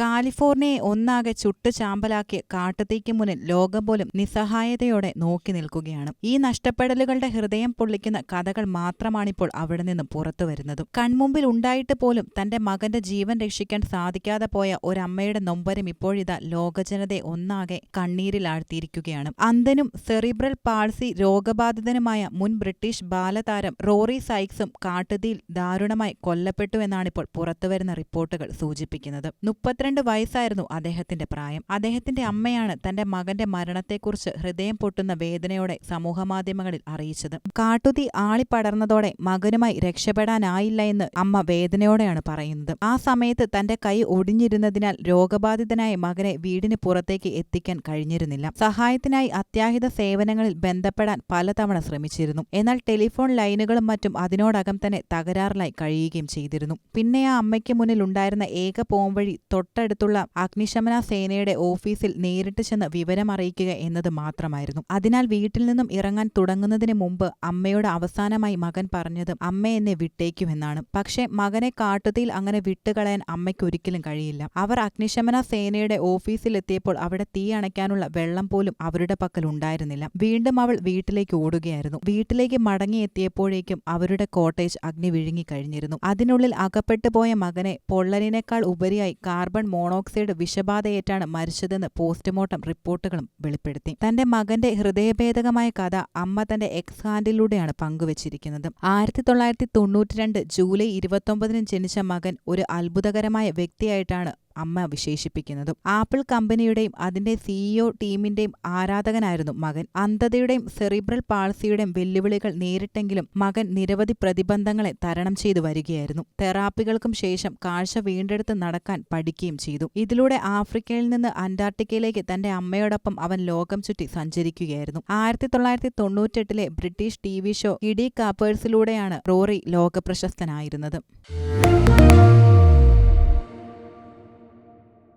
കാലിഫോർണിയയെ ഒന്നാകെ ചുട്ടു ചാമ്പലാക്കിയ കാട്ടുതീക്ക് മുന്നിൽ ലോകം പോലും നിസ്സഹായതയോടെ നോക്കി നിൽക്കുകയാണ്. ഈ നഷ്ടപ്പെടലുകളുടെ ഹൃദയം പൊള്ളിക്കുന്ന കഥകൾ മാത്രമാണിപ്പോൾ അവിടെ നിന്നും പുറത്തു വരുന്നതും. കൺമുമ്പിൽ ഉണ്ടായിട്ട് പോലും തന്റെ മകന്റെ ജീവൻ രക്ഷിക്കാൻ സാധിക്കാതെ പോയ ഒരമ്മയുടെ നൊമ്പരം ഇപ്പോഴിതാ ലോകജനതയെ ഒന്നാകെ കണ്ണീരിലാഴ്ത്തിയിരിക്കുകയാണ്. അന്ധനും സെറിബ്രൽ പാൾസി രോഗബാധിതനുമായ മുൻ ബ്രിട്ടീഷ് ബാലതാരം റോറി സൈക്സും കാട്ടുതീയിൽ ദാരുണമായി കൊല്ലപ്പെട്ടു എന്നാണിപ്പോൾ പുറത്തുവരുന്ന റിപ്പോർട്ടുകൾ സൂചിപ്പിക്കുന്നത്. മുപ്പത്തിരണ്ട് വയസ്സായിരുന്നു അദ്ദേഹത്തിന്റെ പ്രായം. അദ്ദേഹത്തിന്റെ അമ്മയാണ് തന്റെ മകന്റെ മരണത്തെക്കുറിച്ച് ഹൃദയം പൊട്ടുന്ന വേദനയോടെ സമൂഹമാധ്യമങ്ങളിൽ അറിയിച്ചത്. കാട്ടുതീ ആളിപ്പടർന്നതോടെ മകനുമായി രക്ഷപ്പെടാനായില്ല എന്ന് അമ്മ വേദനയോടെയാണ് പറയുന്നത്. ആ സമയത്ത് തന്റെ കൈ ഒടിഞ്ഞിരുന്നതിനാൽ രോഗബാധിതനായ മകനെ വീടിന് പുറത്തേക്ക് എത്തിക്കാൻ കഴിഞ്ഞിരുന്നില്ല. സഹായത്തിനായി അത്യാഹിത സേവനങ്ങളിൽ ബന്ധപ്പെടാൻ പലതവണ ശ്രമിച്ചിരുന്നു. എന്നാൽ ടെലിഫോൺ ലൈനുകളും മറ്റും അതിനോടകം തന്നെ തകരാറിലായി കഴിയുകയും ചെയ്തിരുന്നു. പിന്നെ ആ അമ്മയ്ക്ക് മുന്നിൽ ഉണ്ടായിരുന്ന ഏക പോംവഴി തൊട്ടടുത്തുള്ള അഗ്നിശമന സേനയുടെ ഓഫീസിൽ നേരിട്ട് ചെന്ന് വിവരമറിയിക്കുക എന്നത് മാത്രമായിരുന്നു. അതിനാൽ വീട്ടിൽ നിന്നും ഇറങ്ങാൻ തുടങ്ങുന്നതിന് മുമ്പ് അമ്മയോട് അവസാനമായി മകൻ പറഞ്ഞത് അമ്മ എന്നെ വിട്ടേക്കുമെന്നാണ്. പക്ഷേ മകനെ കാട്ടുതീയിൽ അങ്ങനെ വിട്ടുകളയാൻ അമ്മയ്ക്ക് ഒരിക്കലും കഴിയില്ല. അവർ അഗ്നിശമന സേനയുടെ ഓഫീസിലെത്തിയപ്പോൾ അവിടെ തീ അണയ്ക്കാനുള്ള വെള്ളം പോലും അവരുടെ പക്കൽ ഉണ്ടായിരുന്നില്ല. വീണ്ടും അവൾ വീട്ടിലേക്ക് ഓടുകയായിരുന്നു. വീട്ടിലേക്ക് മടങ്ങിയെത്തിയപ്പോഴേക്കും അവരുടെ കോട്ടേജ് അഗ്നി വിഴുങ്ങിക്കഴിഞ്ഞിരുന്നു അതിനുള്ളിൽ അകപ്പെട്ടു പോയ മകനെ പൊള്ളലിനേക്കാൾ ഉപരിയായി മോണോക്സൈഡ് വിഷബാധയേറ്റാണ് മരിച്ചതെന്ന് പോസ്റ്റ്മോർട്ടം റിപ്പോർട്ടുകളും വെളിപ്പെടുത്തി. തന്റെ മകന്റെ ഹൃദയഭേദകമായ കഥ അമ്മ തന്റെ എക്സ് ഹാൻഡിലൂടെയാണ് പങ്കുവച്ചിരിക്കുന്നത്. ആയിരത്തി തൊള്ളായിരത്തി തൊണ്ണൂറ്റിരണ്ട് ജൂലൈ ഇരുപത്തൊമ്പതിന് ജനിച്ച മകൻ ഒരു അത്ഭുതകരമായ വ്യക്തിയായിട്ടാണ് അമ്മ വിശേഷിപ്പിക്കുന്നതും. ആപ്പിൾ കമ്പനിയുടെയും അതിന്റെ സിഇഒ ടീമിന്റെയും ആരാധകനായിരുന്നു മകൻ. അന്ധതയുടെയും സെറിബ്രൽ പാൾസിയുടെയും വെല്ലുവിളികൾ നേരിട്ടെങ്കിലും മകൻ നിരവധി പ്രതിബന്ധങ്ങളെ തരണം ചെയ്തു വരികയായിരുന്നു. തെറാപ്പികൾക്കും ശേഷം കാഴ്ച വീണ്ടെടുത്ത് നടക്കാൻ പഠിക്കുകയും ചെയ്തു. ഇതിലൂടെ ആഫ്രിക്കയിൽ നിന്ന് അന്റാർട്ടിക്കയിലേക്ക് തന്റെ അമ്മയോടൊപ്പം അവൻ ലോകം ചുറ്റി സഞ്ചരിക്കുകയായിരുന്നു. ആയിരത്തി തൊള്ളായിരത്തി തൊണ്ണൂറ്റെട്ടിലെ ബ്രിട്ടീഷ് ടി വി ഷോ ഇഡി കാപ്പേഴ്സിലൂടെയാണ് റോറി ലോകപ്രശസ്തനായിരുന്നത്.